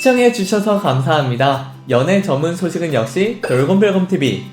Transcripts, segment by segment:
시청해 주셔서 감사합니다. 연애 전문 소식은 역시 돌곰별곰TV.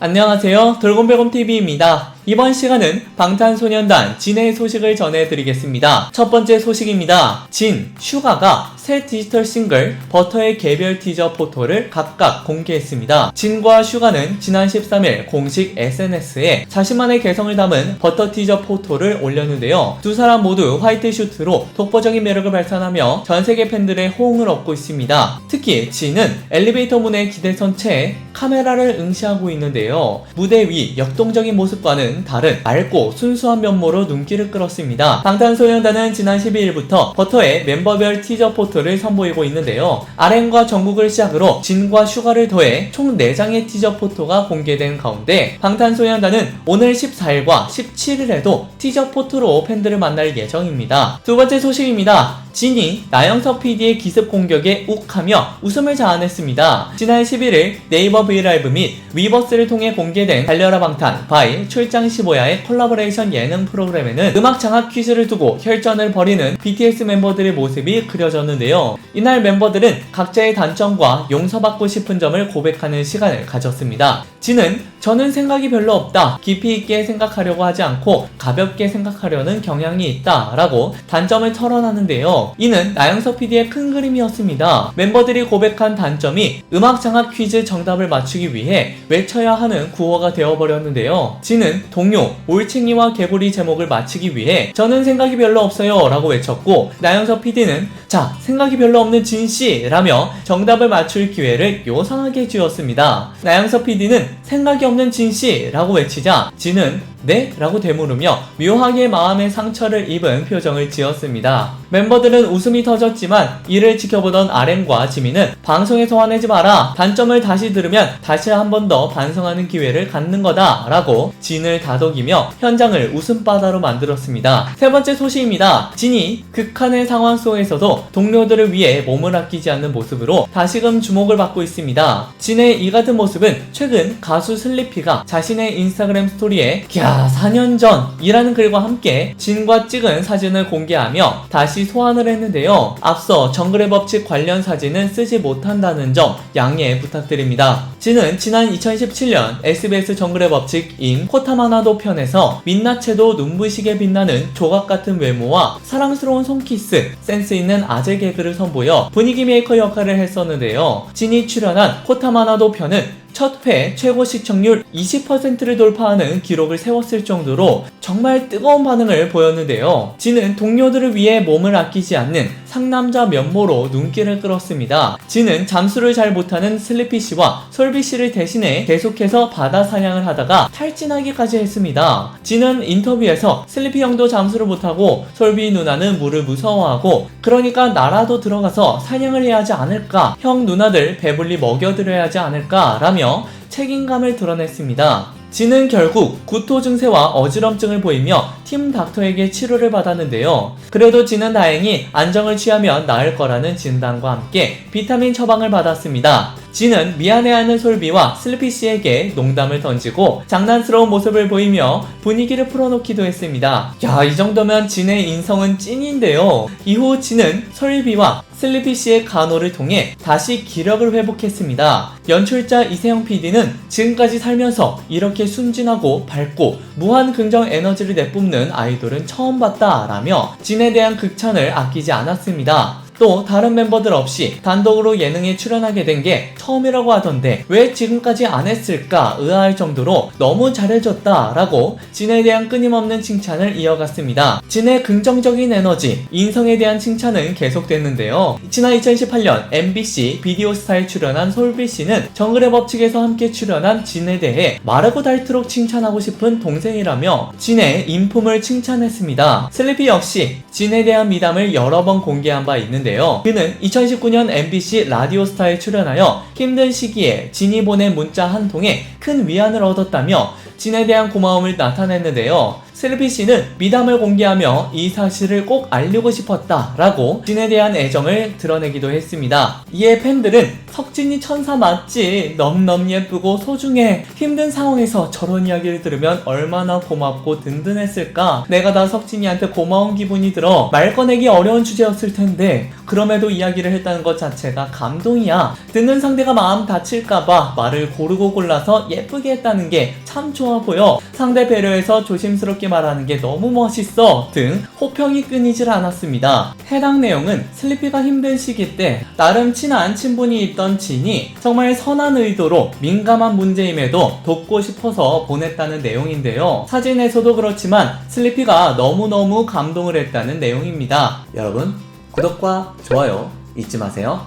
안녕하세요. 돌곰별곰TV입니다. 이번 시간은 방탄소년단 진의 소식을 전해드리겠습니다. 첫 번째 소식입니다. 진, 슈가가 새 디지털 싱글 버터의 개별 티저 포토를 각각 공개했습니다. 진과 슈가는 지난 13일 공식 SNS에 자신만의 개성을 담은 버터 티저 포토를 올렸는데요. 두 사람 모두 화이트 슈트로 독보적인 매력을 발산하며 전 세계 팬들의 호응을 얻고 있습니다. 특히 진은 엘리베이터 문에 기대선 채 카메라를 응시하고 있는데요. 무대 위 역동적인 모습과는 다른 맑고 순수한 면모로 눈길을 끌었습니다. 방탄소년단은 지난 12일부터 버터의 멤버별 티저 포토를 선보이고 있는데요. RM과 정국을 시작으로 진과 슈가를 더해 총 4장의 티저 포토가 공개된 가운데 방탄소년단은 오늘 14일과 17일에도 티저 포토로 팬들을 만날 예정입니다. 두 번째 소식입니다. 진이 나영석 PD의 기습 공격에 욱하며 웃음을 자아냈습니다. 지난 11일 네이버 브이라이브 및 위버스를 통해 공개된 달려라 방탄 바이 출장 15야의 콜라보레이션 예능 프로그램에는 음악 장악 퀴즈를 두고 혈전을 벌이는 BTS 멤버들의 모습이 그려졌는데요. 이날 멤버들은 각자의 단점과 용서받고 싶은 점을 고백하는 시간을 가졌습니다. 진은 저는 생각이 별로 없다. 깊이 있게 생각하려고 하지 않고 가볍게 생각하려는 경향이 있다. 라고 단점을 털어놨는데요. 이는 나영석 PD의 큰 그림이었습니다. 멤버들이 고백한 단점이 음악 장악 퀴즈 정답을 맞추기 위해 외쳐야 하는 구호가 되어버렸는데요. 진은 동료, 올챙이와 개구리 제목을 맞히기 위해 저는 생각이 별로 없어요. 라고 외쳤고, 나영석 PD는 자, 생각이 별로 없는 진씨! 라며 정답을 맞출 기회를 요상하게 주었습니다. 나영석 PD는 생각이 없는 진 씨! 라고 외치자 진은 네? 라고 되물으며 묘하게 마음의 상처를 입은 표정을 지었습니다. 멤버들은 웃음이 터졌지만 이를 지켜보던 RM과 지민은 방송에서 화내지 마라. 단점을 다시 들으면 다시 한 번 더 반성하는 기회를 갖는 거다. 라고 진을 다독이며 현장을 웃음바다로 만들었습니다. 세 번째 소식입니다. 진이 극한의 상황 속에서도 동료들을 위해 몸을 아끼지 않는 모습으로 다시금 주목을 받고 있습니다. 진의 이 같은 모습은 최근 가수 슬리피가 자신의 인스타그램 스토리에 야 4년 전이라는 글과 함께 진과 찍은 사진을 공개하며 다시 소환을 했는데요. 앞서 정글의 법칙 관련 사진은 쓰지 못한다는 점 양해 부탁드립니다. 진은 지난 2017년 SBS 정글의 법칙인 코타마나도 편에서 민낯에도 눈부시게 빛나는 조각 같은 외모와 사랑스러운 손키스, 센스 있는 아재 개그를 선보여 분위기 메이커 역할을 했었는데요. 진이 출연한 코타마나도 편은 첫 회 최고 시청률 20%를 돌파하는 기록을 세웠을 정도로 정말 뜨거운 반응을 보였는데요. 진은 동료들을 위해 몸을 아끼지 않는 상남자 면모로 눈길을 끌었습니다. 진은 잠수를 잘 못하는 슬리피 씨와 솔비 씨를 대신해 계속해서 바다 사냥을 하다가 탈진하기까지 했습니다. 진은 인터뷰에서 슬리피 형도 잠수를 못하고 솔비 누나는 물을 무서워하고 그러니까 나라도 들어가서 사냥을 해야 하지 않을까 형 누나들 배불리 먹여드려야 하지 않을까 라며 책임감을 드러냈습니다. 진은 결국 구토 증세와 어지럼증을 보이며 팀 닥터에게 치료를 받았는데요. 그래도 진은 다행히 안정을 취하면 나을 거라는 진단과 함께 비타민 처방을 받았습니다. 진은 미안해하는 솔비와 슬리피 씨에게 농담을 던지고 장난스러운 모습을 보이며 분위기를 풀어놓기도 했습니다. 야, 이 정도면 진의 인성은 찐인데요. 이후 진은 솔비와 슬리피 씨의 간호를 통해 다시 기력을 회복했습니다. 연출자 이세영 PD는 지금까지 살면서 이렇게 순진하고 밝고 무한 긍정 에너지를 내뿜는 아이돌은 처음 봤다 라며 진에 대한 극찬을 아끼지 않았습니다. 또 다른 멤버들 없이 단독으로 예능에 출연하게 된 게 처음이라고 하던데 왜 지금까지 안 했을까 의아할 정도로 너무 잘해줬다 라고 진에 대한 끊임없는 칭찬을 이어갔습니다. 진의 긍정적인 에너지, 인성에 대한 칭찬은 계속됐는데요. 지난 2018년 MBC 비디오스타에 출연한 솔비 씨는 정글의 법칙에서 함께 출연한 진에 대해 마르고 닳도록 칭찬하고 싶은 동생이라며 진의 인품을 칭찬했습니다. 슬리피 역시 진에 대한 미담을 여러 번 공개한 바 있는데 요. 그는 2019년 MBC 라디오스타에 출연하여 힘든 시기에 진이 보낸 문자 한 통에 큰 위안을 얻었다며 진에 대한 고마움을 나타냈는데요. 슬리피 씨는 미담을 공개하며 이 사실을 꼭 알리고 싶었다라고 진에 대한 애정을 드러내기도 했습니다. 이에 팬들은 석진이 천사 맞지? 넘넘 예쁘고 소중해. 힘든 상황에서 저런 이야기를 들으면 얼마나 고맙고 든든했을까? 내가 다 석진이한테 고마운 기분이 들어 말 꺼내기 어려운 주제였을 텐데 그럼에도 이야기를 했다는 것 자체가 감동이야. 듣는 상대가 마음 다칠까봐 말을 고르고 골라서 예쁘게 했다는 게 참 좋아 보여. 상대 배려해서 조심스럽게 말하는 게 너무 멋있어. 등 호평이 끊이질 않았습니다. 해당 내용은 슬리피가 힘든 시기 때 나름 친한 친분이 있던 진이 정말 선한 의도로 민감한 문제임에도 돕고 싶어서 보냈다는 내용인데요. 사진에서도 그렇지만 슬리피가 너무너무 감동을 했다는 내용입니다. 여러분, 구독과 좋아요 잊지 마세요.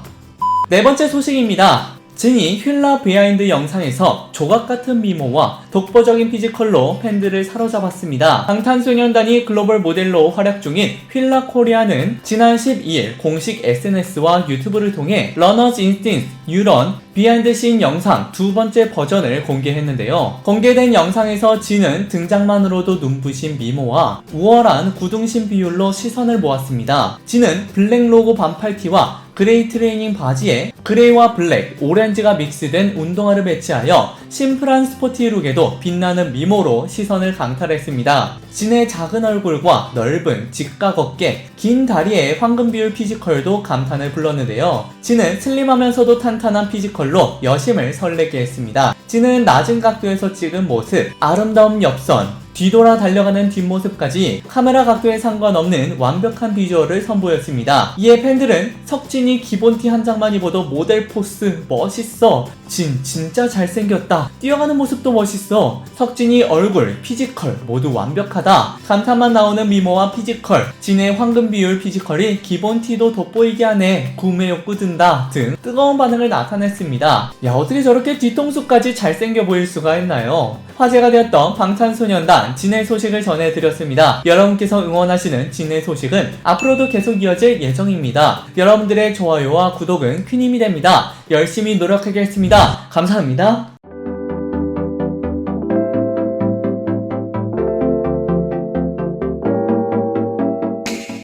네 번째 소식입니다. 진이 휠라 비하인드 영상에서 조각 같은 미모와 독보적인 피지컬로 팬들을 사로잡았습니다. 방탄소년단이 글로벌 모델로 활약 중인 휠라 코리아는 지난 12일 공식 SNS와 유튜브를 통해 러너즈 인스틴스 유런 비하인드 씬 영상 두 번째 버전을 공개했는데요. 공개된 영상에서 진은 등장만으로도 눈부신 미모와 우월한 구둥신 비율로 시선을 모았습니다. 진은 블랙 로고 반팔티와 그레이 트레이닝 바지에 그레이와 블랙, 오렌지가 믹스된 운동화를 배치하여 심플한 스포티 룩에도 빛나는 미모로 시선을 강탈했습니다. 진의 작은 얼굴과 넓은 직각 어깨, 긴 다리의 황금 비율 피지컬도 감탄을 불렀는데요. 진은 슬림하면서도 탄탄한 피지컬로 여심을 설레게 했습니다. 진은 낮은 각도에서 찍은 모습, 아름다운 옆선, 뒤돌아 달려가는 뒷모습까지 카메라 각도에 상관없는 완벽한 비주얼을 선보였습니다. 이에 팬들은 석진이 기본 티 한 장만 입어도 모델 포스 멋있어. 진 진짜 잘생겼다. 뛰어가는 모습도 멋있어. 석진이 얼굴, 피지컬 모두 완벽하다. 감탄만 나오는 미모와 피지컬, 진의 황금 비율 피지컬이 기본 티도 돋보이게 하네. 구매 욕구 든다. 등 뜨거운 반응을 나타냈습니다. 야 어떻게 저렇게 뒤통수까지 잘생겨 보일 수가 있나요? 화제가 되었던 방탄소년단 진의 소식을 전해드렸습니다. 여러분께서 응원하시는 진의 소식은 앞으로도 계속 이어질 예정입니다. 여러분들의 좋아요와 구독은 큰 힘이 됩니다. 열심히 노력하겠습니다. 감사합니다.